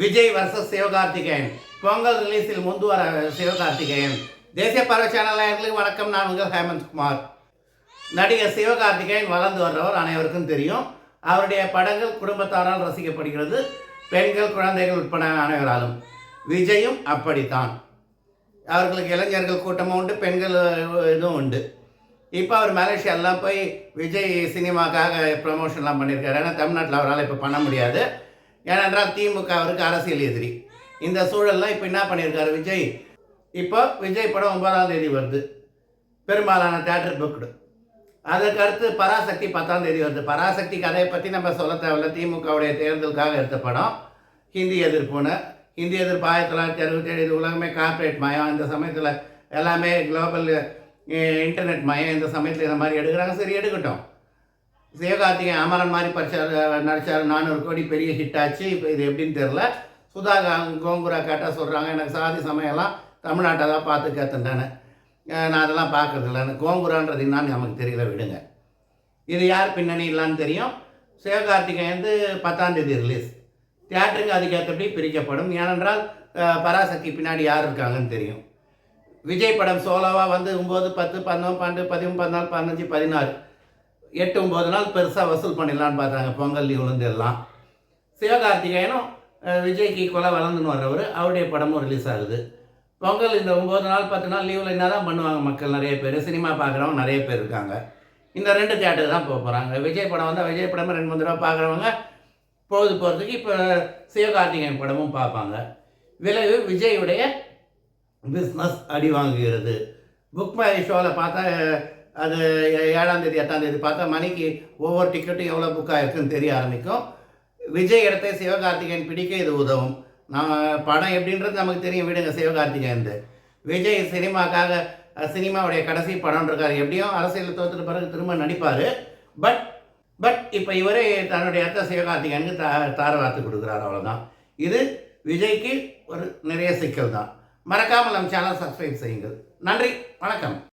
Vijay versus Sivakarthikeyan. Pongal ரிலீஸில் முந்து வர சிவகார்த்திகேயன். தேசிய பறவை சேனல் நேயர்களுக்கு வணக்கம். நான் உங்கள் ஹேமந்த் குமார். நடிகர் சிவகார்த்திகேயன் வளர்ந்து வர்றவர் அனைவருக்கும் தெரியும். அவருடைய படங்கள் குடும்பத்தாரால் ரசிக்கப்படுகிறது. பெண்கள் குழந்தைகள் உட்பட அனைவராலும். விஜயும் அப்படித்தான். அவர்களுக்கு இளைஞர்கள் கூட்டமும் உண்டு பெண்கள் இதுவும் உண்டு. இப்போ அவர் மலேசியாலாம் போய் விஜய் சினிமாக்காக ப்ரமோஷன்லாம் பண்ணியிருக்காரு ஏன்னா தமிழ்நாட்டில் அவரால் இப்போ பண்ண முடியாது. ஏனென்றால் திமுக அவருக்கு அரசியல் எதிரி. இந்த சூழலில் இப்போ என்ன பண்ணியிருக்காரு விஜய்? இப்போ விஜய் படம் ஒன்பதாம் தேதி வருது. பெரும்பாலான தேட்டர் புக்டு அதற்கு அடுத்து பராசக்தி பத்தாம் தேதி வருது. பராசக்தி கதையை பற்றி நம்ம சொல்ல தேவையில்ல. திமுகவுடைய தேர்தலுக்காக எடுத்த படம். ஹிந்தி எதிர்ப்புன்னு. ஹிந்தி எதிர்ப்பு ஆயிரத்தி தொள்ளாயிரத்தி அறுபத்தி ஏழு இது உலகமே கார்ப்பரேட் மயம். இந்த சமயத்தில் எல்லாமே குளோபல் இன்டர்நெட் மயம். இந்த சமயத்தில் இந்த மாதிரி எடுக்கிறாங்க. சரி எடுக்கட்டும். சிவகார்த்திகேயன் அமரன் மாதிரி படிச்சார் நடித்தார் நானூறு கோடி பெரிய ஹிட் ஆச்சு. இப்போ இது எப்படின்னு தெரில சுதா கோங்குரா கேட்டால் சொல்கிறாங்க எனக்கு சாதி சமயம்லாம் தமிழ்நாட்டை தான் பார்த்து கற்றுட்டேன்னு நான் அதெல்லாம் பார்க்கறது இல்லைன்னு கோங்குரான்றது என்னன்னு நமக்கு தெரியல விடுங்க. இது யார் பின்னணி இல்லைன்னு தெரியும். சிவகார்த்திகேயன் வந்து பத்தாம் தேதி ரிலீஸ் தியேட்டருக்கு அதுக்கேற்றபடி பிரிக்கப்படும். ஏனென்றால் பராசக்தி பின்னாடி யார் இருக்காங்கன்னு தெரியும். விஜய் படம் சோலோவாக வந்து ஒம்பது பத்து பதினொன்று பன்னெண்டு பதிமூணு பதினாலு பதினஞ்சு பதினாறு. எட்டு ஒம்பது நாள் பெருசாக வசூல் பண்ணிடலான்னு பார்த்தாங்க பொங்கல் லீவ்லேருந்து எல்லாம். சிவகார்த்திகேயனும் விஜய்க்கு ஈக்குவலாக வளர்ந்துன்னு வர்றவர் அவருடைய படமும் ரிலீஸ் ஆகுது. பொங்கல் இந்த ஒம்பது நாள் பத்து நாள் லீவில் என்ன தான் பண்ணுவாங்க மக்கள் நிறைய பேர். சினிமா பார்க்குறவங்க நிறைய பேர் இருக்காங்க. இந்த ரெண்டு தேட்டர் தான் போக போகிறாங்க விஜய் படம் வந்தால் விஜய் படமும் ரெண்டு மூணு தடவை பார்க்குறவங்க பொழுது போகிறதுக்கு இப்போ சிவகார்த்திகேயன் படமும் பார்ப்பாங்க. விளைவு விஜயுடைய பிஸ்னஸ் அடி வாங்குகிறது. புக் மை ஷோவில் பார்த்தா அது ஏ- ஏழாம் தேதி எட்டாம் தேதி பார்த்தா மணிக்கு ஒவ்வொரு டிக்கெட்டும் எவ்வளோ புக் ஆகிருக்குன்னு தெரிய ஆரம்பிக்கும். விஜய் இடத்தை சிவகார்த்திகேயன் பிடிக்க இது உதவும். நம்ம படம் எப்படின்றது நமக்கு தெரியும். விடுங்க சிவகார்த்திகேயன் விஜய் சினிமாக்காக சினிமாவுடைய கடைசி படம் இருக்கார் எப்படியும் அரசியல் தோற்றுட்டு பிறகு திரும்ப நடிப்பார். பட் பட் இப்போ இவரே தன்னுடைய அத்தை சிவகார்த்திகேயனுக்கு தா தார வார்த்து கொடுக்குறாரு. அவ்வளோதான் இது விஜய்க்கு ஒரு நிறைய சிக்கல் தான் மறக்காமல் நம் சேனல் சப்ஸ்கிரைப் செய்யுங்கள். நன்றி வணக்கம்.